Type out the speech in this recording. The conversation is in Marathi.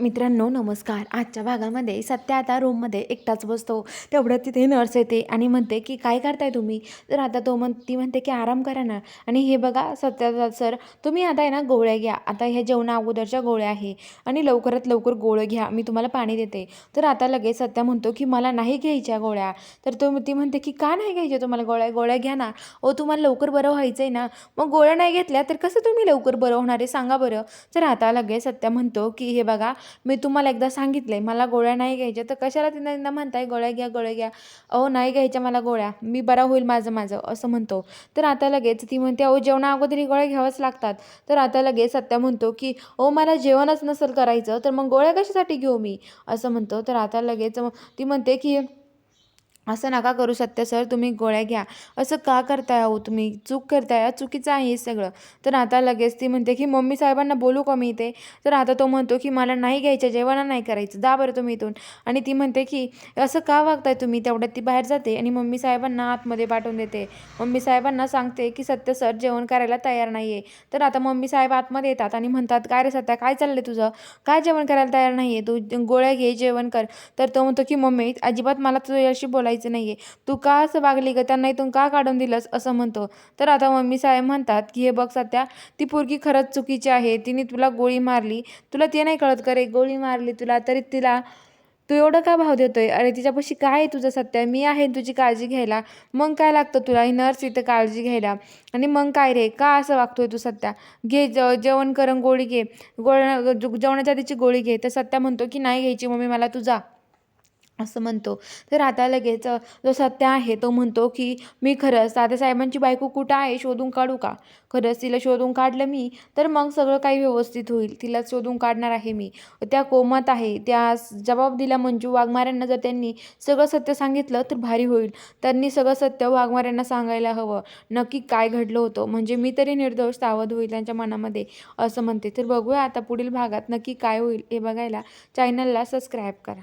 मित्रांनो नमस्कार. आजच्या भागामध्ये सत्य आता रूममध्ये एकटाच बसतो. तेवढ्यात तिथे नर्स येते आणि म्हणते की काय करताय तुम्ही? तर आता तो म्हण ती म्हणते की आराम करा ना. आणि हे बघा सत्या सर तुम्ही आता आहे ना गोळ्या घ्या. आता ह्या जेवणा अगोदरच्या गोळ्या आहे. आणि लवकरात लवकर गोळ्या घ्या. मी तुम्हाला पाणी देते. तर आता लगेच सत्या म्हणतो की मला नाही घ्यायच्या गोळ्या. तर तो ती म्हणते की का नाही घ्यायच्या तुम्हाला गोळ्या? गोळ्या घ्या ना. ओ तुम्हाला लवकर बरं व्हायचं आहे ना. मग गोळ्या नाही घेतल्या तर कसं तुम्ही लवकर बरं होणार आहे? सांगा बरं. तर आता लगेच सत्या म्हणतो की हे बघा मी तुम्हाला एकदा सांगितलं आहे मला गोळ्या नाही घ्यायच्या. तर कशाला त्यांना तिनं म्हणताय गोळ्या घ्या गोळ्या घ्या. अहो नाही घ्यायच्या मला गोळ्या. मी बरा होईल माझं माझं असं म्हणतो. तर आता लगेच ती म्हणते अहो जेवणा अगोदर ही गोळ्या घ्याव्याच लागतात. तर आता लगेच सत्या म्हणतो की ओ मला जेवणच नसेल करायचं तर मग गोळ्या कशासाठी घेऊ मी? असं म्हणतो. तर आता लगेच ती म्हणते की असं नका करू सत्य सर तुम्ही गोळ्या घ्या. असं का करताय अहो तुम्ही? चूक करताय चुकीचं आहे हे सगळं. तर आता लगेच ती म्हणते की मम्मी साहेबांना बोलू का मी इथे? तर आता तो म्हणतो की मला नाही घ्यायचं जेवणा नाही करायचं. जा बरं तुम्ही इथून. आणि ती म्हणते की असं का वागताय तुम्ही? तेवढ्यात ती बाहेर जाते आणि मम्मी साहेबांना आतमध्ये पाठवून देते. मम्मी साहेबांना सांगते की सत्य सर जेवण करायला तयार नाही आहे तर आता मम्मी साहेब आतमध्ये येतात आणि म्हणतात काय रे सत्या काय चाललंय तुझं? काय जेवण करायला तयार नाही आहे तू गोळ्या घे जेवण कर. तर तो म्हणतो की मम्मी अजिबात मला तुझ्याशी बोलायचं नाही आहे तू का असं वागली ग? त्यांना इथून का काढून दिलंस? असं म्हणतो. तर आता मम्मी साहेब म्हणतात की हे बघ सत्या ती पोरगी खरंच चुकीची आहे. तिने तुला गोळी मारली. तुला ते नाही कळत का रे? गोळी मारली तुला तरी तिला तू एवढं का भाव देतोय? अरे तिच्यापाशी काय आहे तुझं सत्य? मी आहे तुझी काळजी घ्यायला. मग काय लागतं तुला? ही नर्स इथं काळजी घ्यायला. आणि मग काय रे? का असं वागतोय तू सत्या? घे ज जेवण करून गोळी घे. गोळ जेवणाच्या आधीची गोळी घे. तर सत्या म्हणतो की नाही घ्यायची मम्मी मला तू जा. असं म्हणतो. तर आता लगेच जो सत्य आहे तो म्हणतो की मी खरंच दादासाहेबांची बायको कुठं आहे शोधून काढू का? खरंच तिला शोधून काढलं मी तर मग सगळं काही व्यवस्थित होईल. तिला शोधून काढणार आहे मी. त्या कोमात आहे. त्या जबाब दिला मंजू वाघमाऱ्यांना जर त्यांनी सगळं सत्य सांगितलं तर भारी होईल. त्यांनी सगळं सत्य वाघमाऱ्यांना सांगायला हवं. नक्की काय घडलं होतं? म्हणजे मी तरी निर्दोष सावध होईल त्यांच्या मनामध्ये असं म्हणते. तर बघूया आता पुढील भागात नक्की काय होईल हे बघायला. चॅनलला सबस्क्राईब करा.